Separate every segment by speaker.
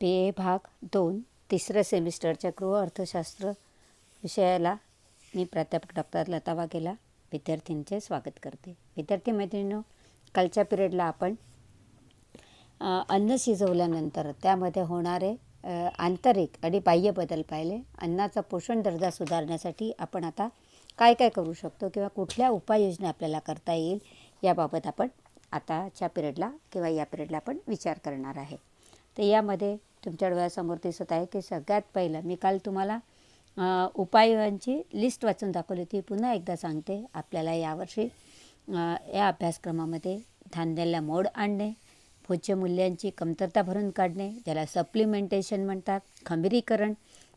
Speaker 1: बी ए भाग दोन तिसऱ्या सेमिस्टरच्या गृह अर्थशास्त्र विषयाला मी प्राध्यापक डॉक्टर लता वाघेला विद्यार्थ्यांचे स्वागत करते. विद्यार्थी मैत्रिणींनो कालच्या पिरियडला आपण अन्न शिजवल्यानंतर त्यामध्ये होणारे आंतरिक आणि बाह्य बदल पाहिले. अन्नाचा पोषण दर्जा सुधारण्यासाठी आपण आता काय काय करू शकतो किंवा कुठल्या उपाययोजना आपल्याला करता येईल याबाबत आपण आताच्या पिरियडला किंवा या पिरियडला आपण विचार करणार आहे. तर यामध्ये तुमच्या डोळ्यासमोर दिसत आहे की सगळ्यात पहिलं मी काल तुम्हाला उपायांची लिस्ट वाचून दाखवली होती. पुन्हा एकदा सांगते आपल्याला यावर्षी या अभ्यासक्रमामध्ये धान्याला मोड आणणे भोज्य मूल्यांची कमतरता भरून काढणे ज्याला सप्लिमेंटेशन म्हणतात खंबिरीकरण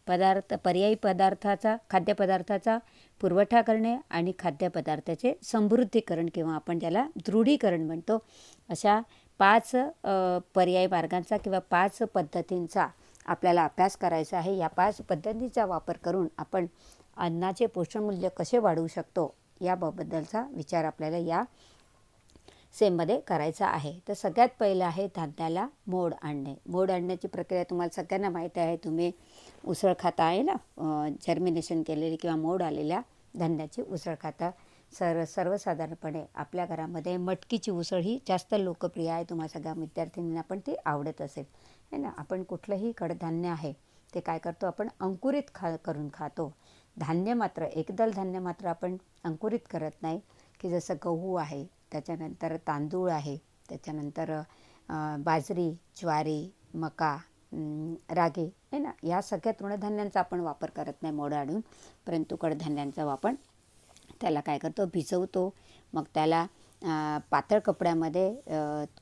Speaker 1: पदार्थ पर्यायी पदार्थाचा खाद्यपदार्थाचा पुरवठा करणे आणि खाद्यपदार्थाचे समृद्धीकरण किंवा आपण त्याला दृढीकरण म्हणतो अशा पाच पर्याय पर्यायी मार्गांचा किंवा पाच पद्धतींचा आपल्याला अभ्यास करायचा आहे. या पाच पद्धतीचा वापर करून आपण अन्नाचे पोषणमूल्य कसे वाढवू शकतो याबद्दलचा विचार आपल्याला या सेममध्ये करायचा आहे. तर सगळ्यात पहिलं आहे धान्याला मोड आणणे. मोड आणण्याची प्रक्रिया तुम्हाला सगळ्यांना माहीत आहे. तुम्ही उसळ खाता आहे ना? जर्मिनेशन केलेली किंवा मोड आलेल्या धान्याची उसळ खाता सर सर्वसाधारणपणे आपल्या घरामध्ये मटकीची उसळ ही जास्त लोकप्रिय आहे. तुम्हाला सगळ्या विद्यार्थिनींना पण ती आवडत असेल. है ना? आपण कुठलंही कडधान्य आहे ते काय करतो? आपण अंकुरित खा करून खातो. धान्य मात्र एकदल धान्य मात्र आपण अंकुरित करत नाही. की जसं गहू आहे त्याच्यानंतर तांदूळ आहे त्याच्यानंतर बाजरी ज्वारी मका रागी आहे ना? या सगळ्या तृणधान्यांचा आपण वापर करत नाही मोड आणून. परंतु कडधान्यांचा वापर त्याला काय करतो? भिजवतो. मग त्याला पातळ कपड्यामध्ये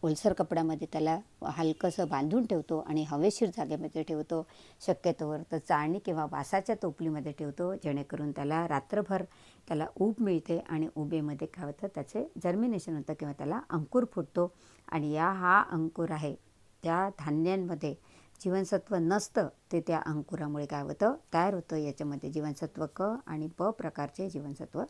Speaker 1: ओलसर कपड्यामध्ये त्याला हलकंसं बांधून ठेवतो आणि हवेशीर जागेमध्ये ठेवतो. शक्यतोवर तर चाळणी किंवा वासाच्या टोपलीमध्ये ठेवतो जेणेकरून त्याला रात्रभर त्याला ऊब मिळते आणि उबेमध्ये काय होतं? त्याचे जर्मिनेशन होतं किंवा त्याला अंकुर फुटतो. आणि या हा अंकुर आहे त्या धान्यांमध्ये जीवनसत्व नसतं ते त्या अंकुरामुळे काय होतं? तयार होतं. याच्यामध्ये जीवनसत्व क आणि प प्रकारचे जीवनसत्व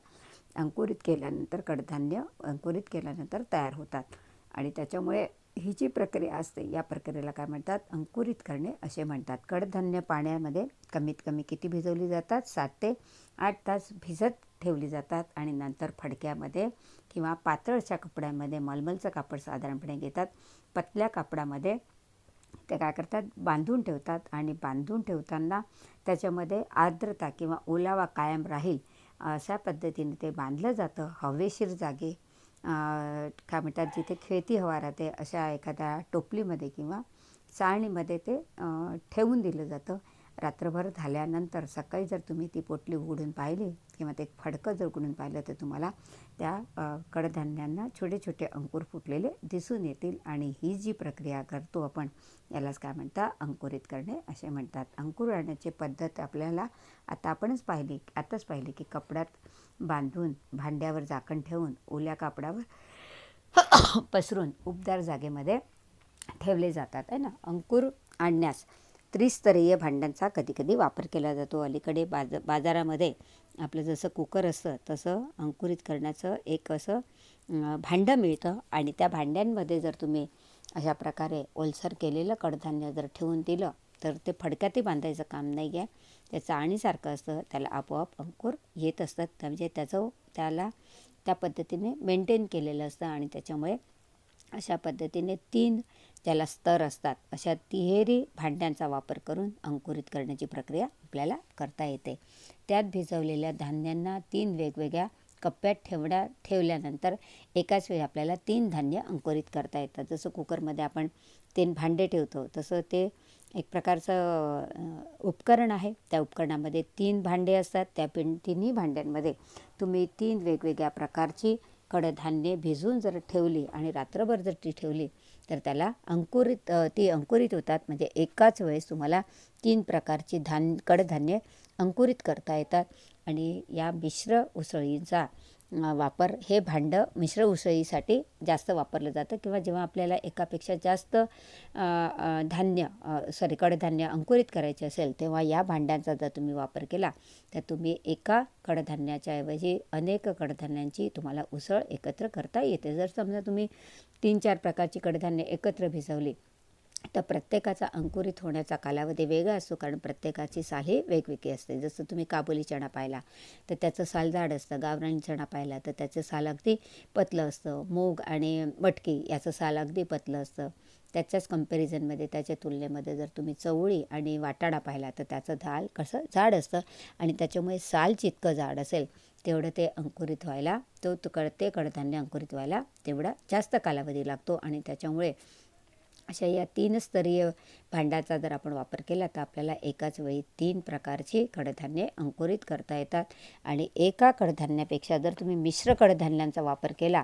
Speaker 1: अंकुरित केल्यानंतर कडधान्य अंकुरित केल्यानंतर तयार होतात. आणि त्याच्यामुळे ही जी प्रक्रिया असते या प्रक्रियेला काय म्हणतात? अंकुरित करणे असे म्हणतात. कडधान्य पाण्यामध्ये कमीत कमी किती भिजवली जातात? सात ते आठ तास भिजत ठेवली जातात आणि नंतर फडक्यामध्ये किंवा पातळच्या कपड्यामध्ये मलमलचं कापड साधारणपणे घेतात. पतल्या कापडामध्ये ते काय करतात? बांधून ठेवतात आणि बांधून ठेवताना त्याच्यामध्ये आर्द्रता किंवा ओलावा कायम राहील अशा पद्धतीने ते बांधलं जातं. हवेशीर जागे काय म्हणतात जिथे खेळती हवा राहते अशा एखाद्या टोपलीमध्ये किंवा चाळणीमध्ये ते ठेवून दिलं जातं. रात्रभर झाल्यानंतर सकाळी जर तुम्ही ती पोटली उघडून पाहिली किंवा ते फडकं जर उघडून पाहिलं तर तुम्हाला त्या कडधान्यांना छोटे छोटे अंकुर फुटलेले दिसून येतील आणि ही जी प्रक्रिया करतो आपण यालाच काय म्हणतात अंकुरित करणे असे म्हणतात. अंकुर आणण्याची पद्धत आपल्याला आता आपणच पाहिली आताच पाहिली की कपड्यात बांधून भांड्यावर झाकण ठेवून ओल्या कापडावर पसरून उबदार जागेमध्ये ठेवले जातात आहे ना? अंकुर आणण्यास त्रिस्तरीय भांड्यांचा कधीकधी वापर केला जातो. अलीकडे बाज बाजारामध्ये आपलं जसं कुकर असतं तसं अंकुरित करण्याचं एक असं भांडं मिळतं आणि त्या भांड्यांमध्ये जर तुम्ही अशा प्रकारे ओलसर केलेलं कडधान्य जर ठेवून दिलं तर ते फडक्यातही बांधायचं काम नाही आहे. त्याचं आणीसारखं असतं त्याला आपोआप अंकुर येत असतात. म्हणजे त्याचं त्याला त्या पद्धतीने मेंटेन केलेलं असतं आणि त्याच्यामुळे अशा पद्धतीने तीन ज्याला स्तर असतात अशा तिहेरी भांड्यांचा वापर करून अंकुरित करण्याची प्रक्रिया आपल्याला करता येते. त्यात भिजवलेल्या धान्यांना तीन वेगवेगळ्या कप्प्यात ठेवण्या ठेवल्यानंतर एकाच वेळी आपल्याला तीन धान्य अंकुरित करता येतात जसं कुकरमध्ये आपण तीन भांडे ठेवतो तसं ते एक प्रकारचं उपकरण आहे. त्या उपकरणामध्ये तीन भांडे असतात. त्या पिं तिन्ही भांड्यांमध्ये तुम्ही तीन वेगवेगळ्या प्रकारची कडधान्ये भिजून जर ठेवली आणि रात्रभर जर ती ठेवली तर त्याला अंकुरित ती अंकुरित होतात. म्हणजे एकाच वेळेस तुम्हाला तीन प्रकारची धान कडधान्ये अंकुरित करता येतात. आणि या मिश्र उसळींचा वापर हे भांडं मिश्र उसळीसाठी जास्त वापरलं जातं किंवा जेव्हा आपल्याला एकापेक्षा जास्त धान्य सॉरी कडधान्य अंकुरित करायचे असेल तेव्हा या भांड्यांचा जर तुम्ही वापर केला तर तुम्ही एका कडधान्याच्या ऐवजी अनेक कडधान्यांची तुम्हाला उसळ एकत्र करता येते. जर समजा तुम्ही तीन चार प्रकारची कडधान्य एकत्र भिजवली तर प्रत्येकाचा अंकुरित होण्याचा कालावधी वेगळा असतो कारण प्रत्येकाची साल ही वेगवेगळी असते. जसं तुम्ही काबुली चणा पाहिला तर त्याचं साल जाड असतं. गावरानी चणा पाहिला तर त्याचं साल अगदी पतलं असतं. मूग आणि मटकी याचं साल अगदी पतलं असतं. त्याच्याच कम्पॅरिझनमध्ये त्याच्या तुलनेमध्ये जर तुम्ही चवळी आणि वाटाणा पाहिला तर त्याचं दाल कसं जाड असतं आणि त्याच्यामुळे साल जितकं जाड असेल तेवढं ते अंकुरित व्हायला तो कड ते कडधान्य अंकुरित व्हायला तेवढा जास्त कालावधी लागतो आणि त्याच्यामुळे अशा या तीन स्तरीय भांड्याचा जर आपण वापर केला तर आपल्याला एकाच वेळी तीन प्रकारची कडधान्ये अंकुरित करता येतात. आणि एका कडधान्यापेक्षा जर तुम्ही मिश्र कडधान्यांचा वापर केला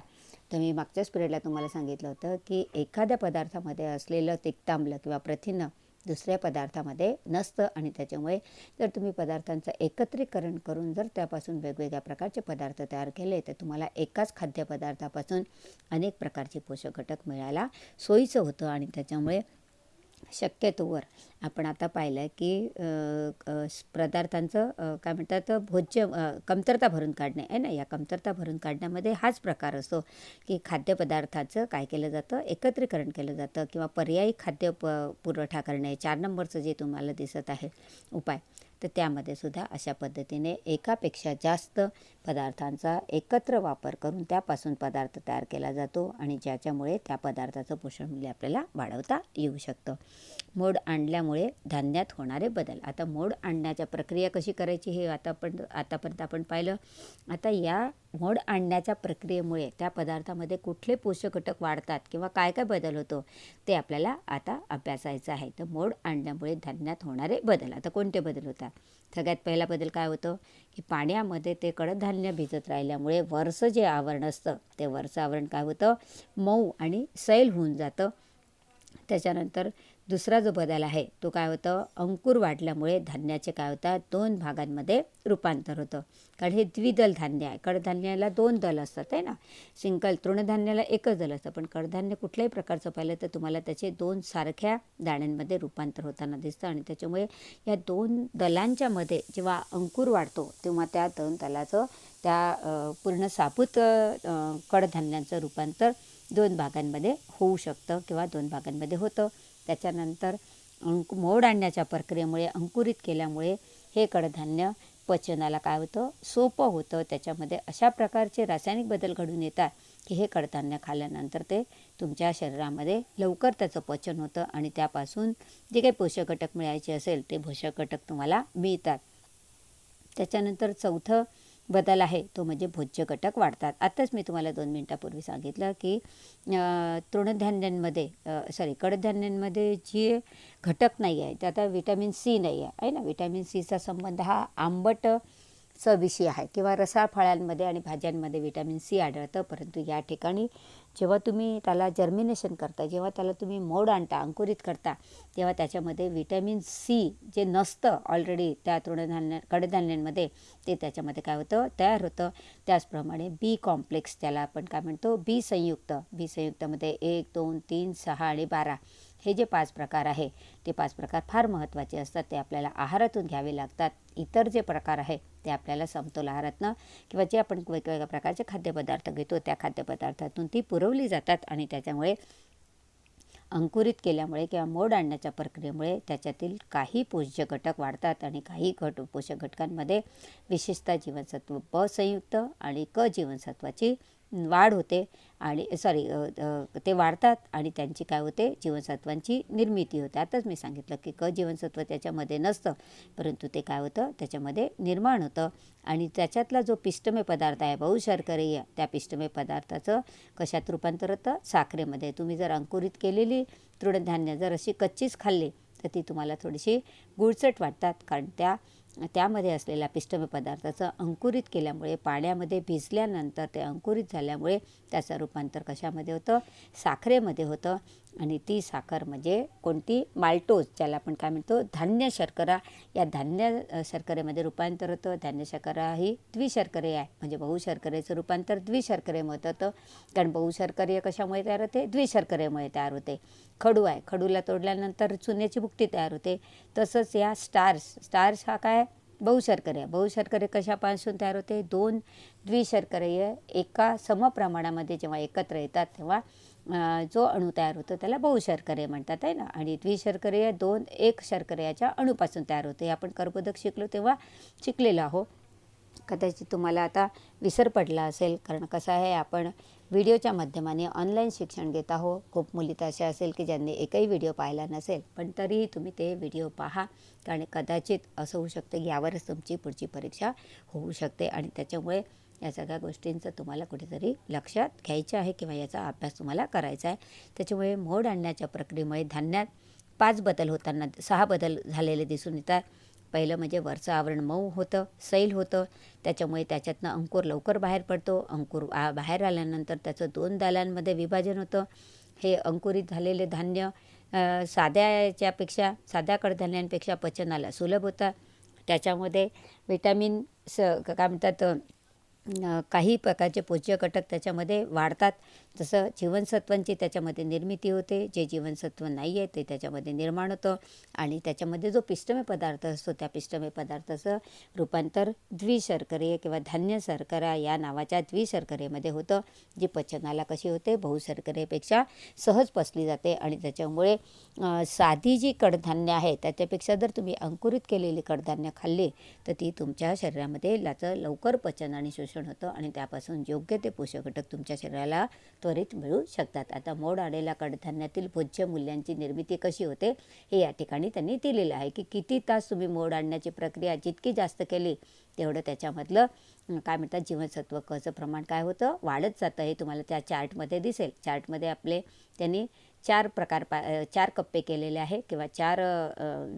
Speaker 1: तर मी मागच्याच पिरियडला तुम्हाला सांगितलं होतं की एखाद्या पदार्थामध्ये असलेलं तिक्तांबलं किंवा प्रथिनं दुसऱ्या पदार्थामध्ये नसतं आणि त्याच्यामुळे जर तुम्ही पदार्थांचं एकत्रीकरण करून जर त्यापासून वेगवेगळ्या प्रकारचे पदार्थ तयार केले तर तुम्हाला एकाच खाद्यपदार्थापासून अनेक प्रकारचे पोषक घटक मिळायला सोयीचं होतं आणि त्याच्यामुळे शक्यतोवर आपण आता पाहिलं आहे की पदार्थांचं काय म्हणतात भोज्य कमतरता भरून काढणे आहे ना? या कमतरता भरून काढण्यामध्ये हाच प्रकार असतो की खाद्यपदार्थाचं काय केलं जातं? एकत्रीकरण केलं जातं किंवा पर्यायी खाद्य प पुरवठा करणे चार नंबरचं जे तुम्हाला दिसत आहे उपाय. तर त्यामध्ये सुद्धा अशा पद्धतीने एकापेक्षा जास्त पदार्थांचा एकत्र वापर करून त्यापासून पदार्थ तयार केला जातो आणि ज्याच्यामुळे त्या पदार्थाचं पोषण मूल्य आपल्याला वाढवता येऊ शकतं. मोड आणल्यामुळे धान्यात होणारे बदल. आता मोड आणण्याच्या प्रक्रिया कशी करायची हे आता पण आतापर्यंत आपण पाहिलं. आता या मोड आणण्याच्या प्रक्रियेमुळे त्या पदार्थामध्ये कुठले पोषक घटक वाढतात किंवा काय काय बदल होतो ते आपल्याला आता अभ्यासायचं आहे. तर मोड आणण्यामुळे धान्यात होणारे बदल. आता कोणते बदल होतात? सगळ्यात पहिला बदल काय होतं? की पाण्यामध्ये ते कडधान्य भिजत राहिल्यामुळे वरचं जे आवरण असतं ते वरचं आवरण काय होतं? मऊ आणि सैल होऊन जातं. त्याच्यानंतर दुसरा जो बदल आहे तो काय होतं? अंकुर वाढल्यामुळे धान्याचे काय होतात? दोन भागांमध्ये रूपांतर होतं. कारण हे द्विदल धान्य आहे. कडधान्याला दोन दल असतात आहे ना? सिंकल तृणधान्याला एकच दल असतं. पण कडधान्य कुठल्याही प्रकारचं पाहिलं तर तुम्हाला त्याचे दोन सारख्या दाण्यांमध्ये रूपांतर होताना दिसतं आणि त्याच्यामुळे या दोन दलांच्यामध्ये जेव्हा अंकुर वाढतो तेव्हा त्या दोन दलाचं त्या पूर्ण साबूत कडधान्यांचं रूपांतर दोन भागांमध्ये होऊ शकतं किंवा दोन भागांमध्ये होतं. त्याच्यानंतर अंक मोड आणण्याच्या प्रक्रियेमुळे अंकुरित केल्यामुळे हे कडधान्य पचनाला काय होतं? सोपं होतं. त्याच्यामध्ये अशा प्रकारचे रासायनिक बदल घडून येतात की हे कडधान्य खाल्ल्यानंतर ते तुमच्या शरीरामध्ये लवकर त्याचं पचन होतं आणि त्यापासून जे काही पोषक घटक मिळायचे असेल ते पोषक घटक तुम्हाला मिळतात. त्याच्यानंतर चौथं बदल आहे तो म्हणजे भोज्य घटक वाढतात. आत्ताच मी तुम्हाला दोन मिनटापूर्वी सांगितलं की तृणधान्यांमध्ये सॉरी कडधान्यांमध्ये जे घटक नाही आहे त्यात विटॅमिन सी नाही आहे आहे ना? विटॅमिन सीचा संबंध हा आंबट चविशी आहे. किंवा रसाळ फळांमध्ये आणि भाज्यांमध्ये विटॅमिन सी आढळतं. परंतु या ठिकाणी जेव्हा तुम्ही त्याला जर्मिनेशन करता जेव्हा त्याला तुम्ही मोड आणता अंकुरित करता तेव्हा त्याच्यामध्ये विटॅमिन सी जे नसतं ऑलरेडी त्या तृणधान्य कडधान्यांमध्ये ते त्याच्यामध्ये काय होतं? तयार होतं. त्याचप्रमाणे बी कॉम्प्लेक्स त्याला आपण काय म्हणतो? बी संयुक्त. बी संयुक्तामध्ये एक दोन तीन सहा आणि बारा. हे जे पाच प्रकार आहे ते पाच प्रकार फार महत्त्वाचे असतात. ते आपल्याला आहारातून घ्यावे लागतात. इतर जे प्रकार आहे ते आपल्याला समतोल आहारातनं किंवा जे आपण वेगवेगळ्या प्रकारचे खाद्यपदार्थ घेतो त्या खाद्यपदार्थातून ती पुरवली जातात आणि त्याच्यामुळे अंकुरित केल्यामुळे किंवा मोड आणण्याच्या प्रक्रियेमुळे त्याच्यातील काही पोषक घटक वाढतात आणि काही घट पोषक घटकांमध्ये विशेषतः जीवनसत्व ब संयुक्त आणि क जीवनसत्वाची वाढ होते आणि सॉरी ते वाढतात आणि त्यांची काय होते जीवनसत्वांची निर्मिती होते. आताच मी सांगितलं की क जीवनसत्व त्याच्यामध्ये नसतं परंतु ते काय होतं त्याच्यामध्ये निर्माण होतं. आणि त्याच्यातला जो पिष्टमय पदार्थ आहे बहुशर्करीय त्या पिष्टमय पदार्थाचं कशात रूपांतर होतं? साखरेमध्ये. तुम्ही जर अंकुरित केलेली तृणधान्य जर अशी कच्चीच खाल्ली तर ती तुम्हाला थोडीशी गुळचट वाटतात कारण त्या त्यामध्ये असलेल्या पिष्टम पदार्थाचं अंकुरित केल्यामुळे पाण्यामध्ये भिजल्यानंतर ते अंकुरित झाल्यामुळे त्याचं रूपांतर कशामध्ये होतं? साखरेमध्ये होतं. आणि ती साखर म्हणजे कोणती? माल्टोज ज्याला आपण काय म्हणतो? धान्य शर्करा. या धान्य शर्करेमध्ये रूपांतर होतं. धान्य शर्करा ही द्विशर्करे आहे. म्हणजे बहुशर्करेचं रूपांतर द्विशर्करेमध्ये होतं. कारण बहुशर्करीय कशामुळे तयार होते? द्विशर्करेमुळे तयार होते. खडू आहे. खडूला तोडल्यानंतर चुन्याची भुकटी तयार होते. तसंच या स्टार्स. स्टार्स हा काय? बहुशर्करे. बहुशर्करे कशापासून तयार होते? दोन द्विशर्करे एका समप्रमाणामध्ये जेव्हा एकत्र येतात तेव्हा जो अणू तयार होतो त्याला बहुशर्करे म्हणतात आहे ना? आणि द्विशर्करे दोन एक शर्करेच्या अणूपासून तयार होते. हे आपण कर्बोदक शिकलो तेव्हा शिकलेलो आहो कदाचित तुम्हाला आता विसर पडला असेल कारण कसं आहे आपण व्हिडिओच्या माध्यमाने ऑनलाईन शिक्षण घेत आहो खूप मुली तर अशा असेल की ज्यांनी एकही व्हिडिओ पाहिला नसेल पण तरीही तुम्ही ते व्हिडिओ पहा. कारण कदाचित असं होऊ शकतं की यावरच तुमची पुढची परीक्षा होऊ शकते आणि त्याच्यामुळे या सगळ्या गोष्टींचं तुम्हाला कुठेतरी लक्षात घ्यायचं आहे किंवा याचा अभ्यास तुम्हाला करायचा आहे. त्याच्यामुळे मोड आणण्याच्या प्रक्रियेमुळे धान्यात पाच बदल होताना सहा बदल झालेले दिसून येतात. पहिलं म्हणजे वरचं आवरण मऊ होतं सैल होतं. त्याच्यामुळे त्याच्यातनं अंकुर लवकर बाहेर पडतो. अंकुर आ बाहेर आल्यानंतर त्याचं दोन दालांमध्ये विभाजन होतं. हे अंकुरित झालेले धान्य साध्याच्यापेक्षा साध्या कडधान्यांपेक्षा पचनाला सुलभ होतं. त्याच्यामध्ये विटॅमिन स काय म्हणतात काही प्रकारचे पूज्य घटक त्याच्यामध्ये वाढतात. जसं जीवनसत्वांची त्याच्यामध्ये निर्मिती होते. जे जीवनसत्व नाही आहे ते त्याच्यामध्ये निर्माण होतं. आणि त्याच्यामध्ये जो पिष्टमय पदार्थ असतो त्या पिष्टमय पदार्थाचं रूपांतर द्विशर्करे किंवा धान्य शर्करा या नावाच्या द्विशर्करेमध्ये होतं. जी पचनाला कशी होते? बहुशर्करेपेक्षा सहज पचली जाते. आणि त्याच्यामुळे साधी जी कडधान्य आहे त्याच्यापेक्षा जर तुम्ही अंकुरित केलेली कडधान्य खाल्ली तर ती तुमच्या शरीरामध्ये लाचं लवकर पचन आणि शोषण होतं आणि त्यापासून योग्य ते पोषक घटक तुमच्या शरीराला त्वरित मिळू शकतात. आता मोड आलेल्या कडधान्यातील भोज्य मूल्यांची निर्मिती कशी होते हे या ठिकाणी त्यांनी दिलेलं आहे की किती तास तुम्ही मोड आणण्याची प्रक्रिया जितकी जास्त केली तेवढं त्याच्यामधलं काय म्हणतात जीवनसत्व कचं प्रमाण काय होतं वाढत जातं हे तुम्हाला त्या चार्टमध्ये दिसेल. चार्टमध्ये आपले त्यांनी चार प्रकार पा चार कप्पे केलेले आहे किंवा चार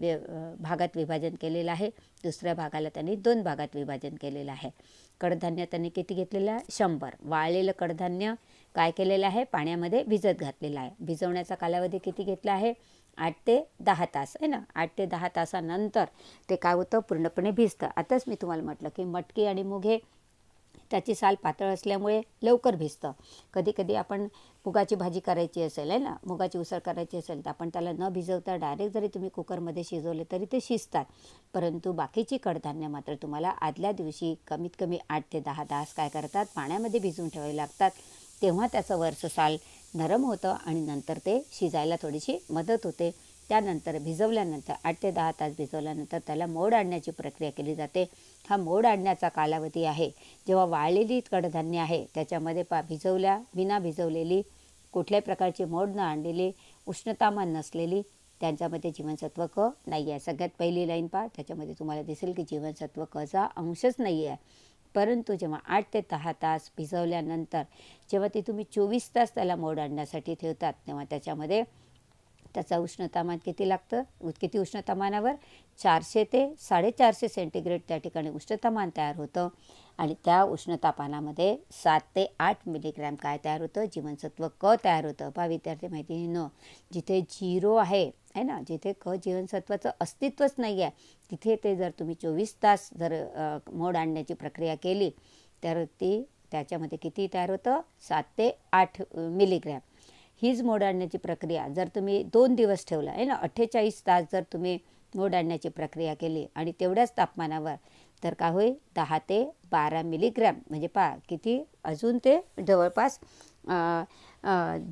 Speaker 1: वि भागात विभाजन केलेलं आहे. दुसऱ्या भागाला त्यांनी दोन भागात विभाजन केलेलं आहे. कडधान्य त्यांनी किती घेतलेलं आहे? शंभर. वाळलेलं कडधान्य काय केलेलं आहे? पाण्यामध्ये भिजत घातलेलं आहे. भिजवण्याचा कालावधी किती घेतला आहे? आठ ते दहा तास आहे ना? आठ ते दहा तासानंतर ते काय होतं? पूर्णपणे भिजतं. आताच मी तुम्हाला म्हटलं की मटकी आणि मुगे त्याची साल पातळ असल्यामुळे लवकर भिजतं. कधी कधी आपण मुगाची भाजी करायची असेल आहे ना? मुगाची उसळ करायची असेल तर आपण त्याला न भिजवता डायरेक्ट जरी तुम्ही कुकरमध्ये शिजवले तरी ते शिजतात. परंतु बाकीची कडधान्य मात्र तुम्हाला आदल्या दिवशी कमीत कमी आठ ते दहा तास काय करतात? पाण्यामध्ये भिजवून ठेवावे लागतात. तेव्हा त्याचं वरचं साल नरम होतं आणि नंतर ते शिजायला थोडीशी मदत होते. त्यानंतर भिजवल्यानंतर आठ ते दहा तास भिजवल्यानंतर त्याला मोड आणण्याची प्रक्रिया केली जाते. हा मोड आणण्याचा कालावधी आहे. जेव्हा वाळलेली कडधान्य आहे त्याच्यामध्ये पा भिजवल्या विना भिजवलेली कुठल्याही प्रकारची मोड न आणलेली उष्णतामान नसलेली त्यांच्यामध्ये जीवनसत्व क नाही आहे सगळ्यात पहिली लाईन पहा त्याच्यामध्ये तुम्हाला दिसेल की जीवनसत्व कचा अंशच नाही आहे परंतु जेव्हा आठ ते दहा तास भिजवल्यानंतर जेव्हा ते तुम्ही चोवीस तास त्याला मोड आणण्यासाठी ठेवतात तेव्हा त्याच्यामध्ये त्याचा उष्णतामान किती लागतं? किती उष्णतामानावर चारशे ते साडेचारशे सेंटीग्रेड त्या ठिकाणी उष्णतामान तयार होतं. आणि त्या उष्णतापानामध्ये सात ते आठ मिलीग्रॅम काय तयार होतं? जीवनसत्व क तयार होतं. पहा विद्यार्थी माहिती न जिथे झिरो आहे आहे ना जिथे क जीवनसत्वाचं अस्तित्वच नाही आहे तिथे ते जर तुम्ही चोवीस तास जर मोड आणण्याची प्रक्रिया केली तर ती त्याच्यामध्ये किती तयार होतं? सात ते आठ मिलीग्रॅम. हीच मोड आणण्याची प्रक्रिया जर तुम्ही दोन दिवस ठेवला आहे ना अठ्ठेचाळीस तास जर तुम्ही मोड आणण्याची प्रक्रिया केली आणि तेवढ्याच तापमानावर तर काय होईल? दहा ते बारा मिलीग्रॅम. म्हणजे पहा किती? अजून ते जवळपास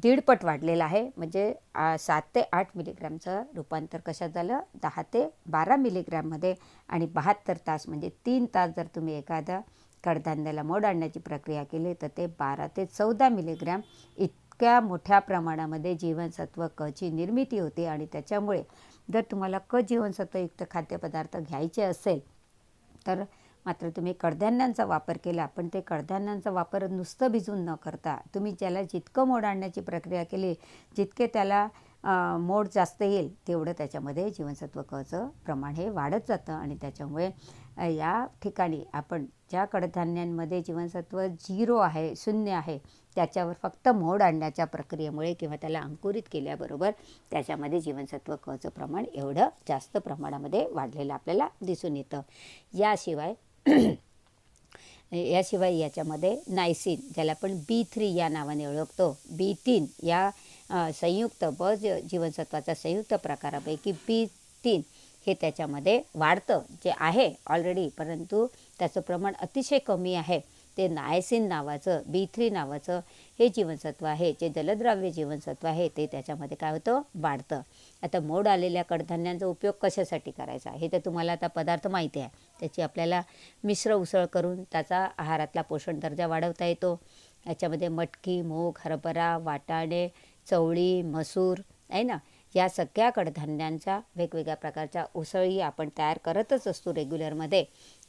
Speaker 1: दीडपट वाढलेलं आहे. म्हणजे सात ते आठ मिलीग्रॅमचं रूपांतर कशात झालं? दहा ते बारा मिलीग्रॅममध्ये आणि बहात्तर तास म्हणजे तीन तास जर तुम्ही एखादा कडधान्याला मोड आणण्याची प्रक्रिया केली तर ते बारा ते चौदा मिलीग्रॅम इतक्या मोठ्या प्रमाणामध्ये जीवनसत्व क ची निर्मिती होते आणि त्याच्यामुळे जर तुम्हाला क जीवनसत्वयुक्त खाद्यपदार्थ घ्यायचे असेल तर मात्र तुम्ही कडधान्यांचा वापर केला पण ते कडधान्यांचा वापर नुसतं भिजून न करता तुम्ही ज्याला जितकं मोड आणण्याची प्रक्रिया केली जितके त्याला मोड जास्त येईल तेवढं त्याच्यामध्ये जीवनसत्व कचं प्रमाण हे वाढत जातं आणि त्याच्यामुळे या ठिकाणी आपण ज्या कडधान्यांमध्ये जीवनसत्व झिरो आहे शून्य आहे त्याच्यावर फक्त मोड आणण्याच्या प्रक्रियेमुळे किंवा त्याला अंकुरित केल्याबरोबर त्याच्यामध्ये जीवनसत्व कचं प्रमाण एवढं जास्त प्रमाणामध्ये वाढलेलं आपल्याला दिसून येतं. याशिवाय याशिवाय याच्यामध्ये नायसिन ज्याला आपण बी थ्री या नावाने ओळखतो. बी तीन या संयुक्त ब जीवनसत्वाचा संयुक्त प्रकारापैकी बी तीन हे त्याच्यामध्ये वाढतं जे आहे ऑलरेडी परंतु त्याचं प्रमाण अतिशय कमी आहे. ते नायसिन नावाचं बी थ्री नावाचं हे जीवनसत्व आहे जे जलद्राव्य जीवनसत्व आहे ते त्याच्यामध्ये काय होतं? वाढतं. आता मोड आलेल्या कडधान्यांचा उपयोग कशासाठी करायचा? हे तर तुम्हाला आता पदार्थ माहिती आहे. त्याची आपल्याला मिश्र उसळ करून त्याचा आहारातला पोषण दर्जा वाढवता येतो. याच्यामध्ये मटकी मूग हरभरा वाटाणे चवळी मसूर आहे ना? या सगळ्या कडधान्यांच्या वेगवेगळ्या प्रकारच्या उसळी आपण तयार करतच असतो रेग्युलरमध्ये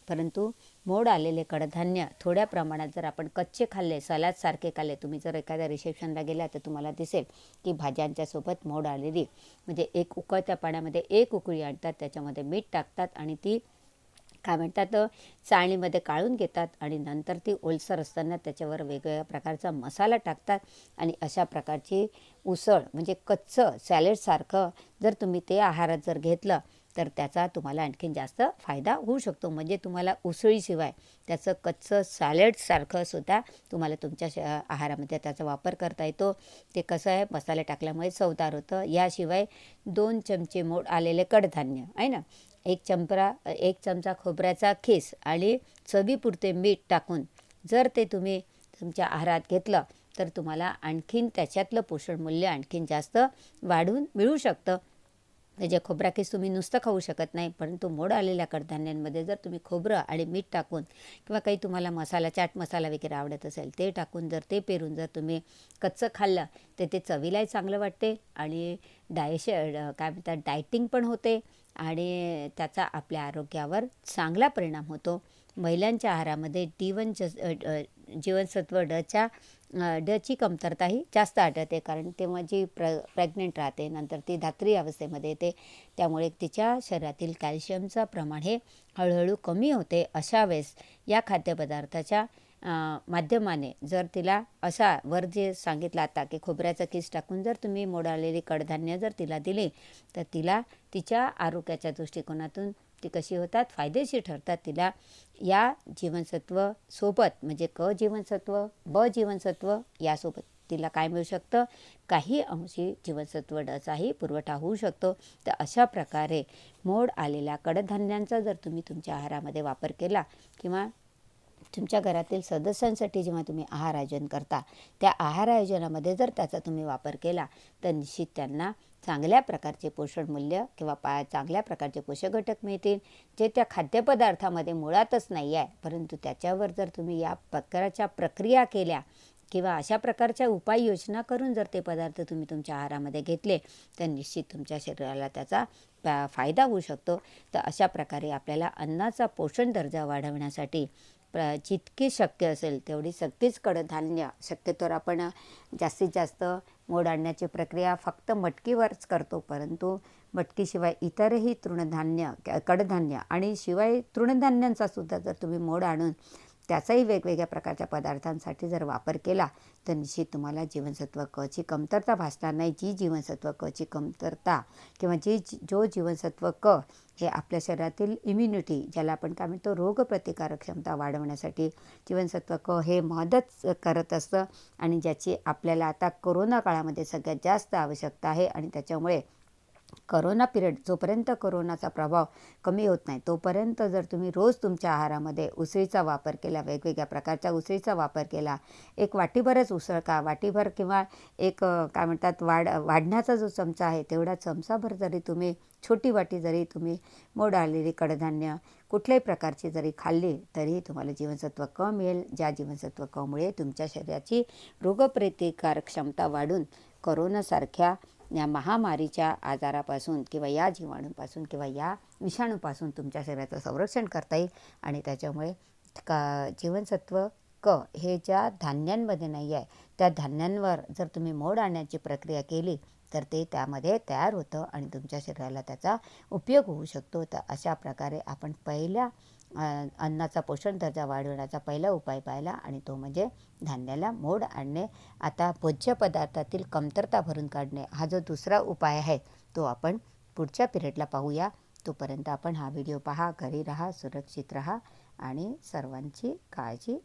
Speaker 1: परंतु मोड आलेले कडधान्य थोड्या प्रमाणात जर आपण कच्चे खाल्ले सलादसारखे खाल्ले तुम्ही जर एखाद्या रिसेप्शनला गेला तर तुम्हाला दिसेल की भाज्यांच्या सोबत मोड आलेली. म्हणजे एक उकळत्या पाण्यामध्ये एक उकळी आणतात त्याच्यामध्ये मीठ टाकतात आणि ती काय म्हणतात चाळणीमध्ये काढून घेतात आणि नंतर ती ओलसर असताना त्याच्यावर वेगवेगळ्या प्रकारचा मसाला टाकतात आणि अशा प्रकारची उसळ म्हणजे कच्चं सॅलेडसारखं जर तुम्ही ते आहारात जर घेतलं तर त्याचा तुम्हाला आणखीन जास्त फायदा होऊ शकतो. म्हणजे तुम्हाला उसळीशिवाय त्याचं कच्चं सॅलडसारखं सुद्धा तुम्हाला तुमच्या श आहारामध्ये त्याचा वापर करता येतो. ते कसं आहे? मसाले टाकल्यामुळे चवदार होतं. याशिवाय दोन चमचे मोड आलेले कडधान्य आहे ना? एक चमचा एक चमचा खोबऱ्याचा खीस आणि चवीपुरते मीठ टाकून जर ते तुम्ही तुमच्या आहारात घेतलं तर तुम्हाला आणखीन त्याच्यातलं पोषण मूल्य आणखीन जास्त वाढून मिळू शकतं. त्याच्या खोबरा कीस तुम्ही नुसतं खाऊ शकत नाही परंतु मोड आलेल्या कडधान्यांमध्ये जर तुम्ही खोबरं आणि मीठ टाकून किंवा काही तुम्हाला मसाला चाट मसाला वगैरे आवडत असेल ते टाकून जर ते पेरून जर तुम्ही कच्चं खाल्लं तर ते चवीलाही चांगलं वाटते आणि डायश काय म्हणतात डायटिंग पण होते आणि त्याचा आपल्या आरोग्यावर चांगला परिणाम होतो. महिलांच्या आहारामध्ये डी वन ज जीवनसत्व डच्या डची कमतरताही जास्त आढळते कारण तेव्हा जी प्र प्रेग्नेंट राहते नंतर ती धात्री अवस्थेमध्ये येते त्यामुळे तिच्या शरीरातील कॅल्शियमचं प्रमाण हे हळूहळू कमी होते. अशा वेळेस या खाद्यपदार्थाच्या माध्यमाने जर तिला असा वर जे सांगितलं आता की खोबऱ्याचं किस टाकून जर तुम्ही मोडालेली कडधान्य जर तिला दिली तर तिला तिच्या आरोग्याच्या दृष्टिकोनातून ती कशी होतात? फायदेशीर ठरतात तिला. या जीवनसत्व सोबत म्हणजे क जीवनसत्व ब जीवनसत्व यासोबत तिला काय मिळू शकतं? काही अंशी जीवनसत्व डचाही पुरवठा होऊ शकतो. तर अशा प्रकारे मोड आलेल्या कडधान्यांचा जर तुम्ही तुमच्या आहारामध्ये वापर केला किंवा तुमच्या घरातील सदस्यांसाठी जेव्हा तुम्ही आहार आयोजन करता त्या आहार आयोजनामध्ये जर त्याचा तुम्ही वापर केला तर निश्चित त्यांना चांगल्या प्रकारचे पोषण मूल्य किंवा पा चांगल्या प्रकारचे पोषक घटक मिळतील जे त्या खाद्यपदार्थामध्ये मुळातच नाही आहे. परंतु त्याच्यावर जर तुम्ही या प्रकाराच्या प्रक्रिया केल्या किंवा अशा प्रकारच्या उपाययोजना करून जर ते पदार्थ तुम्ही तुमच्या आहारामध्ये घेतले तर निश्चित तुमच्या शरीराला त्याचा फायदा होऊ शकतो. तर अशा प्रकारे आपल्याला अन्नाचा पोषण दर्जा वाढवण्यासाठी प्र जितकी शक्य असेल तेवढी सक्तीच कडधान्य शक्यतोवर आपण जास्तीत जास्त मोड आणण्याची प्रक्रिया फक्त मटकीवरच करतो परंतु मटकीशिवाय इतरही तृणधान्य कडधान्य आणि शिवाय तृणधान्यांचा सुद्धा जर तुम्ही मोड आणून त्याचाही वेगवेगळ्या प्रकारच्या पदार्थांसाठी जर वापर केला तर निश्चित तुम्हाला जीवनसत्व क ची कमतरता भासणार नाही. जी जीवनसत्व क ची कमतरता किंवा जी जो जीवनसत्व क हे आपल्या शरीरातील इम्युनिटी ज्याला आपण काय म्हणतो रोगप्रतिकारक क्षमता वाढवण्यासाठी जीवनसत्व क हे मदत करत असतं आणि ज्याची आपल्याला आता कोरोना काळामध्ये सगळ्यात जास्त आवश्यकता आहे आणि त्याच्यामुळे करोना पिरियड जोपर्यंत करोनाचा प्रभाव कमी होत नाही तोपर्यंत जर तुम्ही रोज तुमच्या आहारामध्ये उसळीचा वापर केला वेगवेगळ्या प्रकारच्या उसळीचा वापर केला एक वाटीभरच उसळ का वाटीभर किंवा एक काय म्हणतात वाढ वाढण्याचा जो चमचा आहे तेवढा चमचाभर जरी तुम्ही छोटी वाटी जरी तुम्ही मोड आलेली कडधान्य कुठल्याही प्रकारची जरी खाल्ली तरी तुम्हाला जीवनसत्व क मिळेल. ज्या जीवनसत्व कमुळे तुमच्या शरीराची रोगप्रतिकारक क्षमता वाढून करोनासारख्या या महामारीच्या आजारापासून किंवा या जीवाणूपासून किंवा या विषाणूपासून तुमच्या शरीराचं संरक्षण करता येईल आणि त्याच्यामुळे का जीवनसत्व क हे ज्या धान्यांमध्ये नाही आहे त्या धान्यांवर जर तुम्ही मोड आणण्याची प्रक्रिया केली तर ते त्यामध्ये तयार होतं आणि तुमच्या शरीराला त्याचा उपयोग होऊ शकतो. तर अशा प्रकारे आपण पहिल्या अन्नाचा पोषण दर्जा वाढवण्याचा पहिला उपाय पाहिला आणि तो म्हणजे धान्याला मोड आणणे. आता भोज्य पदार्थातील कमतरता भरून काढणे हा जो दुसरा उपाय आहे तो आपण पुढच्या पिरियडला पाहूया. तोपर्यंत आपण हा व्हिडिओ पहा घरी राहा सुरक्षित राहा आणि सर्वांची काळजी